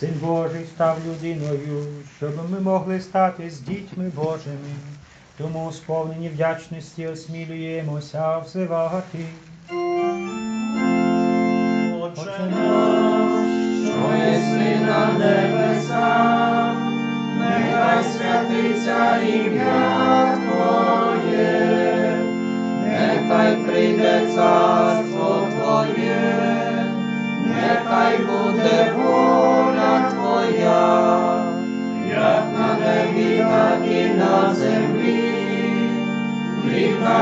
Син Божий став людиною, щоб ми могли стати з дітьми Божими. Тому сповнені вдячності осмілюємося взивати. Отче наш, що єси на небесах, нехай святиться ім'я Твоє, нехай прийде царство